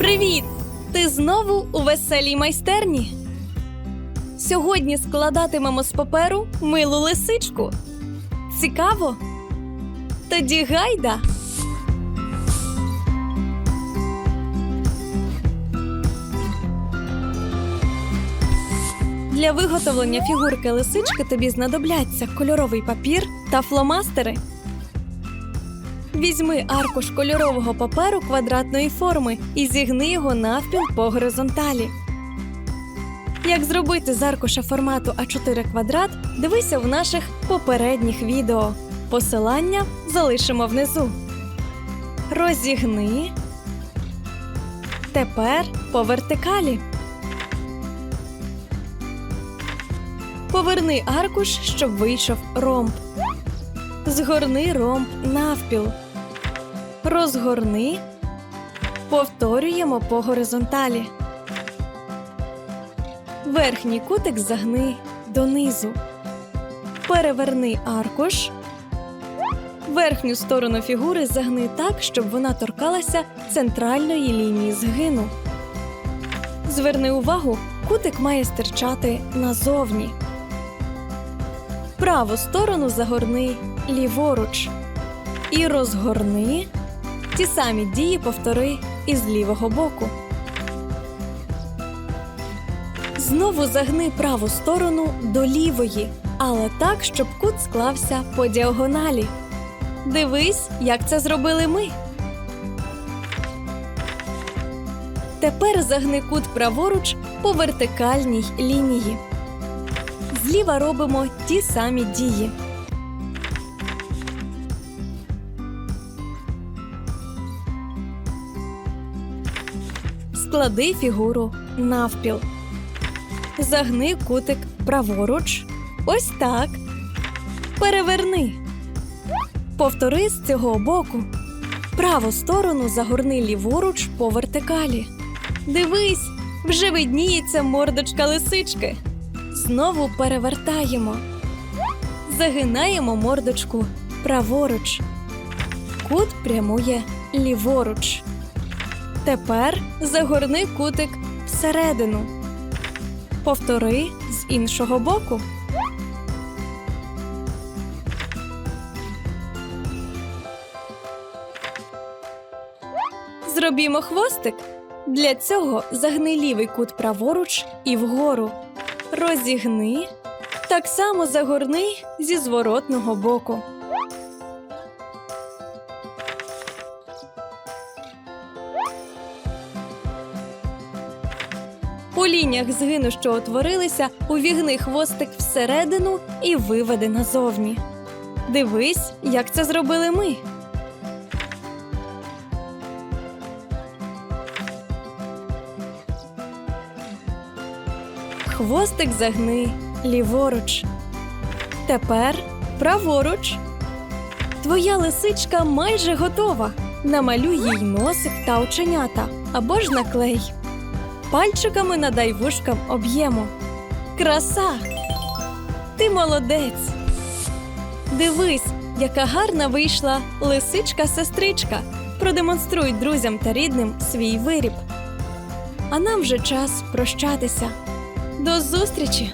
Привіт! Ти знову у веселій майстерні? Сьогодні складатимемо з паперу милу лисичку. Цікаво? Тоді гайда! Для виготовлення фігурки лисички тобі знадобляться кольоровий папір та фломастери. Візьми аркуш кольорового паперу квадратної форми і зігни його навпіл по горизонталі. Як зробити з аркуша формату А4 квадрат, дивися в наших попередніх відео. Посилання залишимо внизу. Розігни. Тепер по вертикалі. Поверни аркуш, щоб вийшов ромб. Згорни ромб навпіл. Розгорни. Повторюємо по горизонталі. Верхній кутик загни донизу. Переверни аркуш. Верхню сторону фігури загни так, щоб вона торкалася центральної лінії згину. Зверни увагу, кутик має стирчати назовні. Праву сторону загорни ліворуч і розгорни. Ті самі дії повтори із лівого боку. Знову загни праву сторону до лівої, але так, щоб кут склався по діагоналі. Дивись, як це зробили ми. Тепер загни кут праворуч по вертикальній лінії. Зліва робимо ті самі дії. Склади фігуру навпіл. Загни кутик праворуч. Ось так. Переверни. Повтори з цього боку. Праву сторону загорни ліворуч по вертикалі. Дивись, вже видніється мордочка лисички. Знову перевертаємо. Загинаємо мордочку праворуч. Кут прямує ліворуч. Тепер загорни кутик всередину. Повтори з іншого боку. Зробімо хвостик. Для цього загни лівий кут праворуч і вгору. Розігни. Так само загорни зі зворотного боку. Лініях згину, що утворилися, увігни хвостик всередину і виведи назовні. Дивись, як це зробили ми. Хвостик загни ліворуч. Тепер праворуч. Твоя лисичка майже готова. Намалюй їй носик та оченята або ж наклей. Пальчиками надай вушкам об'єму. Краса! Ти молодець! Дивись, яка гарна вийшла лисичка-сестричка. Продемонструй друзям та рідним свій виріб. А нам вже час прощатися. До зустрічі!